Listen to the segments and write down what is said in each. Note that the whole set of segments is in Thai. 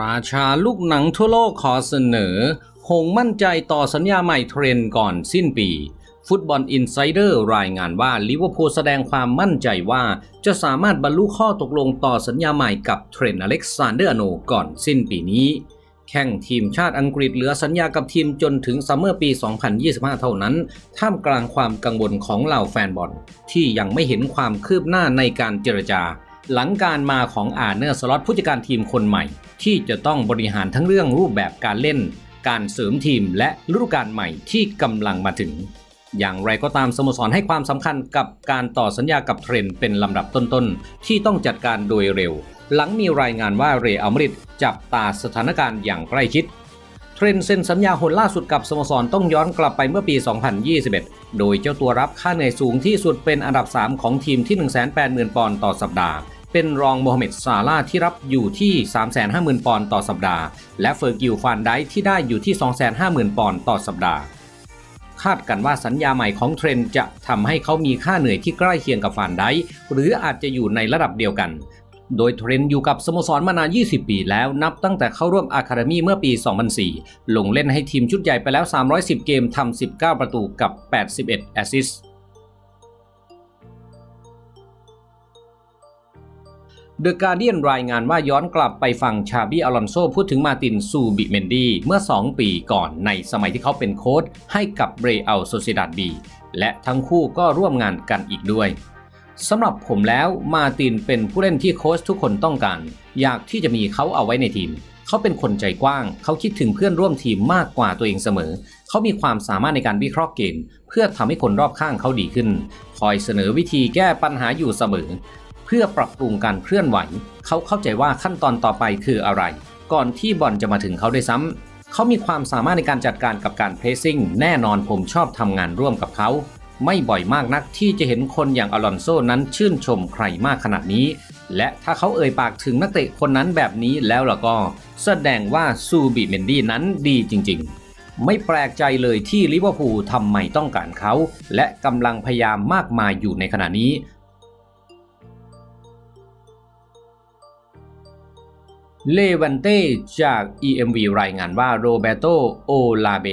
ราชาลูกหนังทั่วโลกขอเสนอ หงมั่นใจต่อสัญญาใหม่เทรนก่อนสิ้นปี ฟุตบอลอินไซเดอร์รายงานว่าลิเวอร์พูลแสดงความมั่นใจว่า จะสามารถบรรลุข้อตกลงต่อสัญญาใหม่กับเทรนอเล็กซานเดอร์โนก่อนสิ้นปีนี้ แข่งทีมชาติอังกฤษเหลือสัญญากับทีมจนถึงซัมเมอร์ปี 2025 เท่านั้น ท่ามกลางความกังวลของเหล่าแฟนบอลที่ยังไม่เห็นความคืบหน้าในการเจรจา หลังการมาของอาเนอร์สล็อตผู้จัดการทีมคนใหม่ ที่จะต้องบริหารทั้งเรื่องรูปแบบการเล่น การเสริมทีมและฤดูกาลใหม่ที่กำลังมาถึง อย่างไรก็ตามสโมสรให้ความสำคัญกับการต่อสัญญากับเทรนเป็นลำดับต้นๆ ที่ต้องจัดการโดยเร็ว หลังมีรายงานว่าเรอัลมาริดจับตาสถานการณ์อย่างใกล้ชิดเทรนเซ็นสัญญาหนล่าสุดกับสโมสรต้องย้อนกลับไปเมื่อปี 2021 โดยเจ้าตัวรับค่าเหนื่อยสูงที่สุดเป็นอันดับ 3 ของทีมที่ 180,000 ปอนด์ต่อสัปดาห์ เป็นรองโมฮัมเหม็ดซาลาห์ที่รับอยู่ที่ 350,000 ปอนด์ต่อสัปดาห์ และเฟอร์กิลฟานไดค์ที่ได้อยู่ที่ 250,000 ปอนด์ต่อสัปดาห์ คาดกันว่าสัญญาใหม่ของเทรนด์จะทำให้เขามีค่าเหนื่อยที่ใกล้เคียงกับฟานไดค์หรืออาจจะอยู่ในระดับเดียวกัน โดยเทรนด์อยู่กับสโมสรมานาน 20 ปีแล้วนับตั้งแต่เข้าร่วมอะคาเดมีเมื่อปี 2004 ลงเล่นให้ทีมชุดใหญ่ไปแล้ว 310 เกมทำ19 ประตูกับ 81 แอสซิสต์ เดอะการเดียนรายงานว่าย้อนกลับไปฟังชาบี้อลอนโซพูดถึงมาตินซูบิเมนดีเมื่อ 2 ปีก่อนในสมัยที่เขาเป็นโค้ชให้กับเรอัลโซเซดาดบีและทั้งคู่ก็ร่วมงานกันอีกด้วยสำหรับผมแล้วมาตินเป็นผู้เล่นที่โค้ชทุกคนต้องการ อยากที่จะมีเขาเอาไว้ในทีม เขาเป็นคนใจกว้าง เขาคิดถึงเพื่อนร่วมทีมมากกว่าตัวเองเสมอ เขามีความสามารถในการวิเคราะห์เกม เพื่อทำให้คนรอบข้างเขาดีขึ้น คอยเสนอวิธีแก้ปัญหาอยู่เสมอ เพื่อปรับปรุงการเคลื่อนไหว เขาเข้าใจว่าขั้นตอนต่อไปคืออะไร ก่อนที่บอลจะมาถึงเขาด้วยซ้ำเขามีความสามารถในการจัดการกับการเพรสซิ่ง แน่นอนผมชอบทำงานร่วมกับเขา ไม่บ่อยมากนักที่จะเห็นคนอย่างอลอนโซนั้นชื่นชมใครมากขนาดนี้ และถ้าเขาเอ่ยปากถึงนักเตะคนนั้นแบบนี้แล้วล่ะก็ แสดงว่าซูบิเมนดี้นั้นดีจริง ๆไม่แปลกใจเลยที่ลิเวอร์พูลทำไมต้องการเขา และกำลังพยายามมากมายอยู่ในขณะนี้ เลวันเต้จาก EMV รายงานว่าโรเบโตโอลาเบ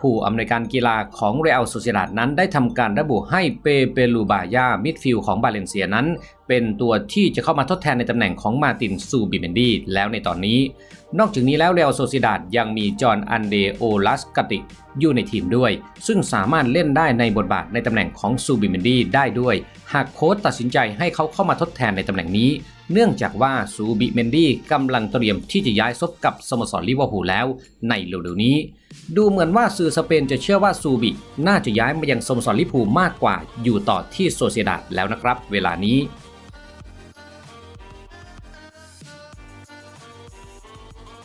ผู้อำนวยการกีฬาของเรอัลโซเซดาดนั้นได้ทำการระบุให้เปเปลูบายามิดฟิลด์ของบาเลนเซียนั้น เป็นตัวที่จะเข้ามาทดแทนในตำแหน่งของมาตินซูบิเมนดีแล้วในตอนนี้ นอกจากนี้แล้วเรอัลโซเซดาดยังมีจอห์นอันเดโอลัสกติอยู่ในทีมด้วย ซึ่งสามารถเล่นได้ในบทบาทในตำแหน่งของซูบิเมนดีได้ด้วย หากโค้ชตัดสินใจให้เขาเข้ามาทดแทนในตำแหน่งนี้ เนื่องจากว่าซูบิเมนดี้กำลังเตรียมที่จะย้ายซบกับสโมสรลิเวอร์พูลแล้วในเร็วๆนี้ ดูเหมือนว่าสื่อสเปนจะเชื่อว่าซูบิน่าจะย้ายมายังสโมสรลิเวอร์พูลมากกว่าอยู่ต่อที่โซเซียดาดแล้วนะครับ เวลานี้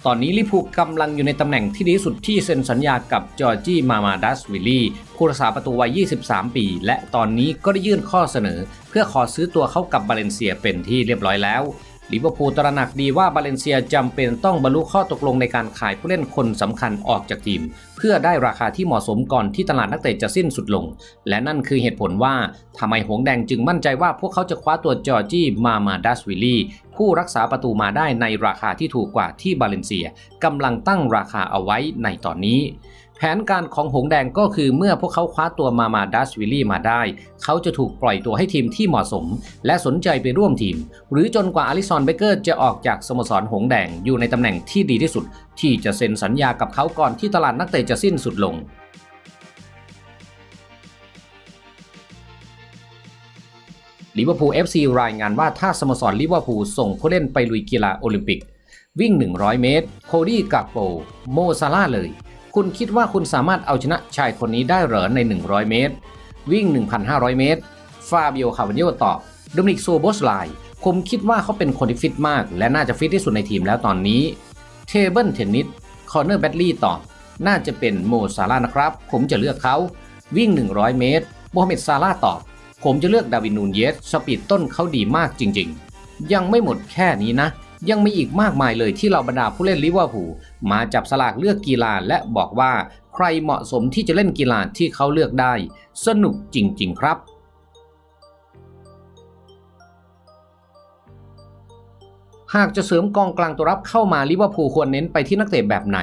ตอนนี้ลิพูกำลังอยู่ในตำแหน่งที่ดีสุดที่เซ็นสัญญากับจอร์จี้มามาดัสวิลลี่ผู้รักษาประตูวัย 23 ปี และตอนนี้ก็ได้ยื่นข้อเสนอ เพื่อขอซื้อตัวเข้ากับบาเลนเซียเป็นที่เรียบร้อยแล้วลิเวอร์พูลตระหนักดีว่าบาเลนเซียจำเป็นต้องบรรลุข้อตกลงในการขายผู้เล่นคนสำคัญออกจากทีม เพื่อได้ราคาที่เหมาะสมก่อนที่ตลาดนักเตะจะสิ้นสุดลง และนั่นคือเหตุผลว่าทำไมหงแดงจึงมั่นใจว่าพวกเขาจะคว้าตัวจอร์จี้มามาดัสวิลลี่ ผู้รักษาประตูมาได้ในราคาที่ถูกกว่าที่บาเลนเซียกำลังตั้งราคาเอาไว้ในตอนนี้ แผนการของหงแดงก็คือเมื่อพวกเขาคว้าตัวมามาดัสวิลลี่มาได้ เขาจะถูกปล่อยตัวให้ทีมที่เหมาะสม และสนใจไปร่วมทีม หรือจนกว่าอลิซอนเบเกอร์จะออกจากสโมสรหงแดงอยู่ในตำแหน่งที่ดีที่สุด ที่จะเซ็นสัญญากับเขาก่อนที่ตลาดนักเตะจะสิ้นสุดลง ลิเวอร์พูล FC รายงานว่าถ้าสโมสรลิเวอร์พูลส่งผู้เล่นไปลุยกีฬาโอลิมปิก วิ่ง 100 เมตร โคดี้กาโป โมซาลาเลย คุณคิดว่าคุณสามารถเอาชนะชายคนนี้ได้เหรอใน 100 เมตร วิ่ง 1,500 เมตร ฟาบิโอ คาวันโยตอบดมินิกโซโบสไลผมคิดว่าเขาเป็นคนที่ฟิตมาก และน่าจะฟิตที่สุดในทีมแล้วตอนนี้ เทเบิลเทนนิส คอร์เนอร์แบดลี่ตอบน่าจะเป็นโมซาลานะครับ ผมจะเลือกเขา วิ่ง 100 เมตร โมฮัมเหม็ดซาลาตอบ ผมจะเลือกดาวินนูนเยสสปีดต้นเขาดีมากจริงๆ ยังไม่หมดแค่นี้นะ ยังมีอีกมากมายเลยที่เราบรรดาผู้เล่นลิเวอร์พูลมาจับสลากเลือกกีฬาและบอกว่าใครเหมาะสมที่จะเล่นกีฬาที่เขาเลือกได้ สนุกจริง ๆ ครับหากจะเสริมกองกลางตัวรับเข้ามาลิเวอร์พูลควรเน้นไปที่นักเตะแบบไหน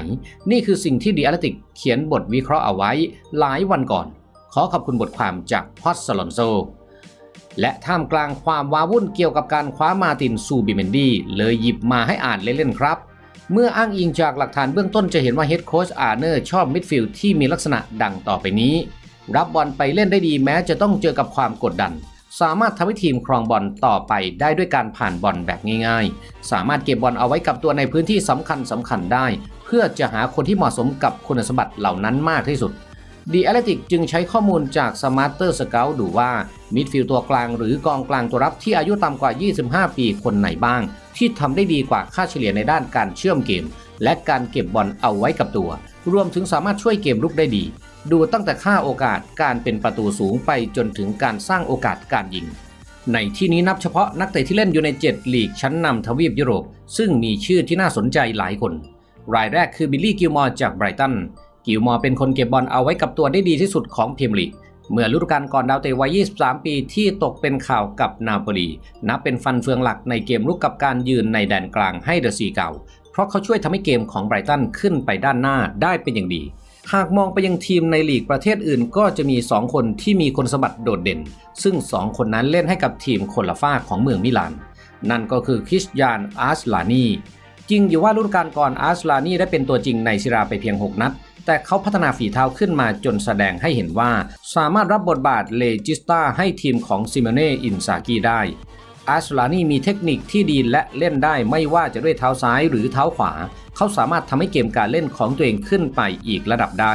นี่คือสิ่งที่ดีอาร์ติกเขียนบทวิเคราะห์เอาไว้หลายวันก่อน ขอขอบคุณบทความจากพอตสลอนโซ และท่ามกลางความว้าวุ่นเกี่ยวกับการคว้ามาตินซูบิเมนดีเลยหยิบมาให้อ่านเล่นๆครับ เมื่ออ้างอิงจากหลักฐานเบื้องต้นจะเห็นว่าเฮดโค้ชอาร์เนอร์ชอบมิดฟิลด์ที่มีลักษณะดังต่อไปนี้ รับบอลไปเล่นได้ดีแม้จะต้องเจอกับความกดดันสามารถทำให้ทีมครองบอลต่อไปได้ด้วยการผ่านบอลแบบง่ายๆ สามารถเก็บบอลเอาไว้กับตัวในพื้นที่สำคัญสำคัญได้ เพื่อจะหาคนที่เหมาะสมกับคุณสมบัติเหล่านั้นมากที่สุด ดีแอ t เลติกจึงใช้ข้อมูลจาก Smarter Scout ดูว่ามิดฟิลด์ตัวกลางหรือกองกลางตัวรับที่อายุต่ำกว่า 25 ปีคนไหนบ้าง ที่ทำได้ดีกว่าค่าเฉลี่ยในด้านการเชื่อมเกม และการเก็บบอลเอาไว้กับตัว รวมถึงสามารถช่วยเกมลุกได้ดี ดูตั้งแต่ค่าโอกาสการเป็นประตูสูงไปจนถึงการสร้างโอกาสการยิงในที่นี้นับเฉพาะนักเตะที่เล่นอยู่ใน 7 ลีกชั้นนำทวีปยุโรป ซึ่งมีชื่อที่น่าสนใจหลายคน รายแรกคือบิลลี่กิลมอร์จากไบรตัน กิลมอร์เป็นคนเก็บบอลเอาไว้กับตัวได้ดีที่สุดของพรีเมียร์ลีกเมื่อฤดูกาลก่อนดาวเตะวัย 23 ปีที่ตกเป็นข่าวกับนาโปลี นับเป็นฟันเฟืองหลักในเกมลุกกับการยืนในแดนกลางให้เดอะซีเก่า เพราะเขาช่วยทำให้เกมของไบรตันขึ้นไปด้านหน้าได้เป็นอย่างดี หากมองไปยังทีมในลีกประเทศอื่นก็จะมี 2 คนที่มีคุณสมบัติโดดเด่น ซึ่ง 2 คนนั้นเล่นให้กับทีมคนละฝ้าของเมืองมิลาน นั่นก็คือคริสยานอาร์สลานีจริงอยู่ว่าฤดูกาลก่อนอาร์สลานีได้เป็นตัวจริงในซิราไปเพียง 6 นัด แต่เขาพัฒนาฝีเท้าขึ้นมาจนแสดงให้เห็นว่า สามารถรับบทบาทเลจิสตาให้ทีมของซิเมเน่อินซากิได้อาสลานีมีเทคนิคที่ดีและเล่นได้ไม่ว่าจะด้วยเท้าซ้ายหรือเท้าขวา เขาสามารถทำให้เกมการเล่นของตัวเองขึ้นไปอีกระดับได้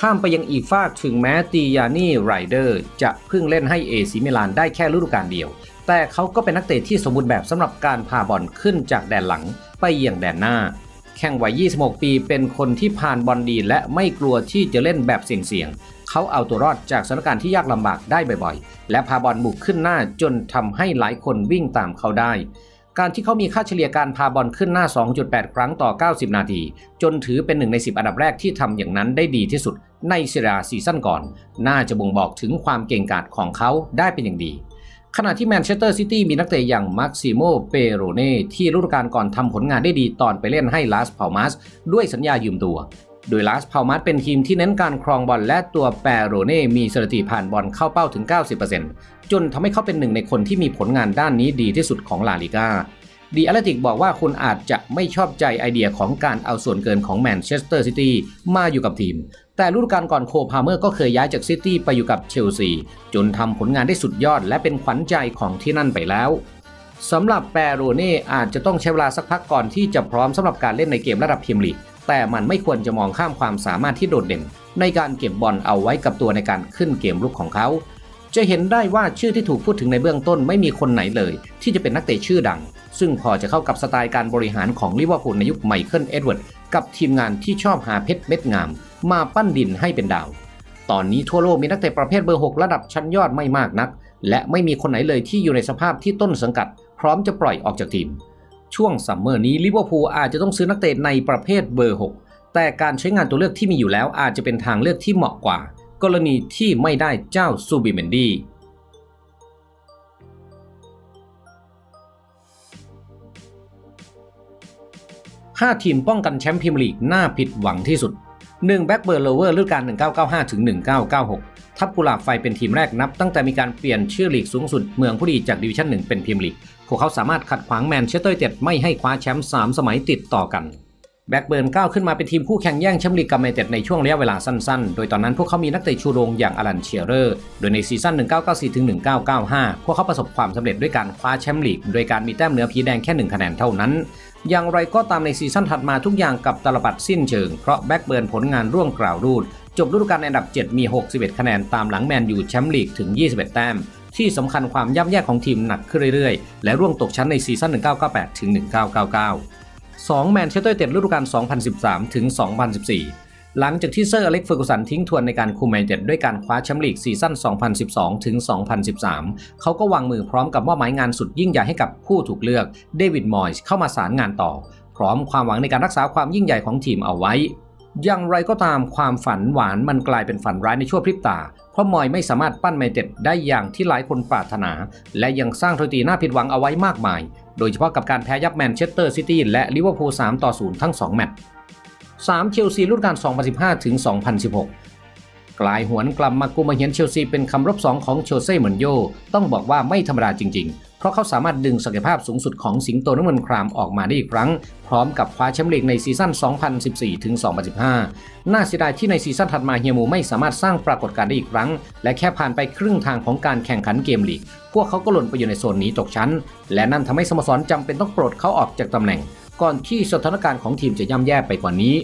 ข้ามไปยังอีกฟากถึงแม้ตียานี่ไรเดอร์จะเพิ่งเล่นให้เอซิมิลานได้แค่ฤดูกาลเดียว แต่เขาก็เป็นนักเตะที่สมบูรณ์แบบสำหรับการพาบอลขึ้นจากแดนหลังไปยังแดนหน้า แข่งวัย 26 ปี เป็นคนที่ผ่านบอลดีและไม่กลัวที่จะเล่นแบบเสี่ยงๆ เขาเอาตัวรอดจากสถานการณ์ที่ยากลำบากได้บ่อยๆ และพาบอลบุกขึ้นหน้าจนทำให้หลายคนวิ่งตามเขาได้ การที่เขามีค่าเฉลี่ยการพาบอลขึ้นหน้า 2.8 ครั้งต่อ 90 นาที จนถือเป็นหนึ่งใน 10 อันดับแรกที่ทำอย่างนั้นได้ดีที่สุดในซีราซีซั่นก่อน น่าจะบ่งบอกถึงความเก่งกาจของเขาได้เป็นอย่างดี ขณะที่แมนเชสเตอร์ซิตี้มีนักเตะอย่างมาร์ซิโม เปโรเน่ที่ฤดูกาลก่อนทำผลงานได้ดีตอนไปเล่นให้ลาสพาลมาสด้วยสัญญายืมตัว โดยลาสพาลมาสเป็นทีมที่เน้นการครองบอลและตัวเปโรเน่มีสถิติผ่านบอลเข้าเป้าถึง 90%จนทำให้เขาเป็นหนึ่งในคนที่มีผลงานด้านนี้ดีที่สุดของลาลิกาดีอตเลติกบอกว่าคุณอาจจะไม่ชอบใจไอเดียของการเอาส่วนเกินของแมนเชสเตอร์ซิตี้มาอยู่กับทีม แต่ฤดูกาลก่อนโคพาเมอร์ก็เคยย้ายจากซิตี้ไปอยู่กับเชลซี จนทำผลงานได้สุดยอดและเป็นขวัญใจของที่นั่นไปแล้วสำหรับแปโรเน่อาจจะต้องใช้เวลาสักพักก่อนที่จะพร้อมสำหรับการเล่นในเกมระดับพรีเมียร์ลีกแต่มันไม่ควรจะมองข้ามความสามารถที่โดดเด่น ในการเก็บบอลเอาไว้กับตัวในการขึ้นเกมลุกของเขา จะเห็นได้ว่าชื่อที่ถูกพูดถึงในเบื้องต้นไม่มีคนไหนเลย ที่จะเป็นนักเตะชื่อดัง ซึ่งพอจะเข้ากับสไตล์การบริหารของลิเวอร์พูลในยุคไมเคิลเอ็ดเวิร์ดกับทีมงานที่ชอบหาเพชรเม็ดงาม มาปั้นดินให้เป็นดาว ตอนนี้ทั่วโลกมีนักเตะประเภทเบอร์ 6 ระดับชั้นยอดไม่มากนัก และไม่มีคนไหนเลยที่อยู่ในสภาพที่ต้นสังกัด พร้อมจะปล่อยออกจากทีม ช่วงซัมเมอร์นี้ลิเวอร์พูลอาจจะต้องซื้อนักเตะในประเภทเบอร์ 6 แต่การใช้งานตัวเลือกที่มีอยู่แล้วอาจจะเป็นทางเลือกที่เหมาะกว่า กรณีที่ไม่ได้เจ้าซูบิเมนดี5ทีมป้องกันแชมป์พรีเมียร์ลีกน่าผิดหวังที่สุด 1. แบ็กเบิร์นโลเวอร์ฤดูกาล 1995 ถึง 1996 ทัพกุหลาบไฟเป็นทีมแรกนับ ตั้งแต่มีการเปลี่ยนชื่อลีกสูงสุดเมืองผู้ดีจากดิวิชั่น 1 เป็นพรีเมียร์ลีก พวกเขาสามารถขัดขวางแมนเชสเตอร์ยูไนเต็ดไม่ให้คว้าแชมป์3สมัยติดต่อกัน แบ็กเบิร์นก้าวขึ้นมาเป็นทีมคู่แข่งแย่งแชมป์ลีกกับแมนเชสเตอร์ในช่วงระยะเวลาสั้นๆ โดยตอนนั้นพวกเขามีนักเตะชูโรงอย่างอลันเชียเรอร์ โดยในซีซั่น 1994-1995 พวกเขาประสบความสำเร็จด้วยการคว้าแชมป์ลีก โดยการมีแต้มเหนือผีแดงแค่ 1 คะแนนเท่านั้น อย่างไรก็ตามในซีซั่นถัดมาทุกอย่างกับตลบัดสิ้นเชิง เพราะแบ็กเบิร์นผลงานร่วงกล่าวรูด จบฤดูกาลในอันดับ 7 มี 61 คะแนนตามหลังแมนยูแชมป์ลีกถึง 21 แต้ม ที่สำคัญความย่ำแย่ของทีมหนักขึ้นเรื่อยๆ และร่วงตกชั้นในซีซั่น1998-1999 2แมนเชสเตอร์ยูไนเต็ดฤดูกาล 2013 ถึง 2014 หลังจากที่เซอร์อเล็กซ์เฟอร์กูสันทิ้งทวนในการคุมแมนเชสเตอร์ด้วยการคว้าแชมป์ลีกซีซั่น 2012 ถึง 2013 เขาก็วางมือพร้อมกับมอบหมายงานสุดยิ่งใหญ่ให้กับผู้ถูกเลือกเดวิดมอยส์เข้ามาสารงานต่อ พร้อมความหวังในการรักษาความยิ่งใหญ่ของทีมเอาไว้ อย่างไรก็ตามความฝันหวานมันกลายเป็นฝันร้ายในชั่วพริบตา เพราะมอยไม่สามารถปั้นไมเต็ดได้อย่างที่หลายคนปรารถนา และยังสร้างสถิติน่าผิดหวังเอาไว้มากมาย โดยเฉพาะกับการแพ้ยับแมนเชสเตอร์ซิตี้และลิเวอร์พูล3ต่อ0ทั้ง 2 แมตช์3เชลซีรุ่นการ 2015 ถึง 2016 กลายหวนกลับมากุมาเหียนเชลซีเป็นคำรบสองของโชเซ่เหมือนโย ต้องบอกว่าไม่ธรรมดาจริงๆ เพราะเขาสามารถดึงศักยภาพสูงสุดของสิงโตน้ำเงินครามออกมาได้อีกครั้ง พร้อมกับคว้าแชมป์ลีกในซีซั่น 2014ถึง2015 น่าเสียดายที่ในซีซั่นถัดมาเฮียมูไม่สามารถสร้างปรากฏการณ์ได้อีกครั้ง และแค่ผ่านไปครึ่งทางของการแข่งขันเกมลีก พวกเขาก็หล่นไปอยู่ในโซนนี้ตกชั้น และนั่นทำให้สโมสรจำเป็นต้องปลดเขาออกจากตำแหน่ง ก่อนที่สถานการณ์ของทีมจะย่ำแย่ไปกว่านี้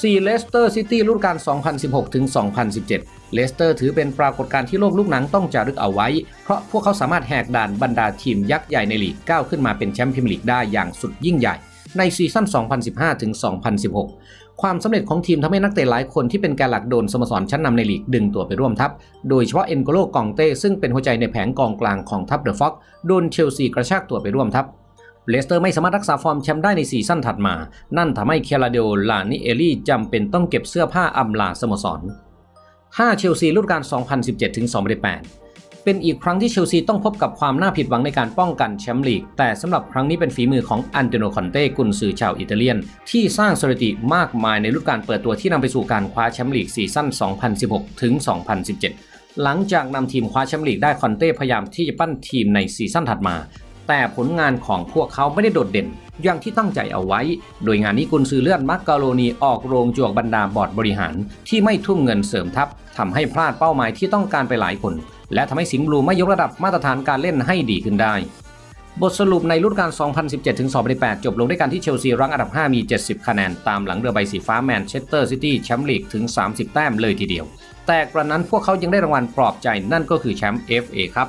4 เลสเตอร์ซิตี้รุ่นการ2016 ถึง 2017 เลสเตอร์ถือเป็นปรากฏการณ์ที่โลกลูกหนังต้องจารึกเอาไว้ เพราะพวกเขาสามารถแหกด่านบรรดาทีมยักษ์ใหญ่ในลีกก้าวขึ้นมาเป็นแชมป์พรีเมียร์ลีกได้อย่างสุดยิ่งใหญ่ในซีซั่น 2015 ถึง 2016 ความสำเร็จของทีมทำให้นักเตะหลายคนที่เป็นแกนหลักโดนสโมสรชั้นนำในลีกดึงตัวไปร่วมทัพ โดยเฉพาะเอ็นโกโลกองเต้ซึ่งเป็นหัวใจในแผงกองกลางของทัพเดอะฟ็อกโดนเชลซีกระชากตัวไปร่วมทัพ เลสเตอร์ไม่สามารถรักษาฟอร์มแชมป์ได้ในซีซั่นถัดมา นั่นทำให้เคลาเดโอลานิเอลี่จำเป็นต้องเก็บเสื้อผ้าอำลาสโมสร 5 เชลซีฤดูกาล 2,017-2018 เป็นอีกครั้งที่เชลซีต้องพบกับความน่าผิดหวังในการป้องกันแชมป์ลีก แต่สำหรับครั้งนี้เป็นฝีมือของอันเตโนคอนเต้กุนซือชาวอิตาเลียน ที่สร้างสถิติมากมายในฤดูกาลเปิดตัวที่นำไปสู่การคว้าแชมป์ลีกซีซั่น 2,016-2,017หลังจากนำทีมคว้าแชมป์ลีกได้คอนเต้พยายามที่จะปั้นทีมในซีซั่นถัดมา แต่ผลงานของพวกเขาไม่ได้โดดเด่น อย่างที่ตั้งใจเอาไว้ โดยงานนี้กุนซือเลื่อนมักกาโลนีออกโรงจวกบรรดาบอร์ดบริหาร ที่ไม่ทุ่มเงินเสริมทัพทำให้พลาดเป้าหมายที่ต้องการไปหลายคน และทำให้สิงห์บลูไม่ยกระดับมาตรฐานการเล่นให้ดีขึ้นได้ บทสรุปในฤดูกาล 2017-2018 จบลงด้วยการที่เชลซีรั้งอันดับ 5 มี 70 คะแนน ตามหลังเรือใบสีฟ้าแมนเชสเตอร์ซิตี้แชมป์ลีกถึง 30 แต้มเลยทีเดียว แต่กระนั้นพวกเขายังได้รางวัลปลอบใจนั่นก็คือแชมป์ FA ครับ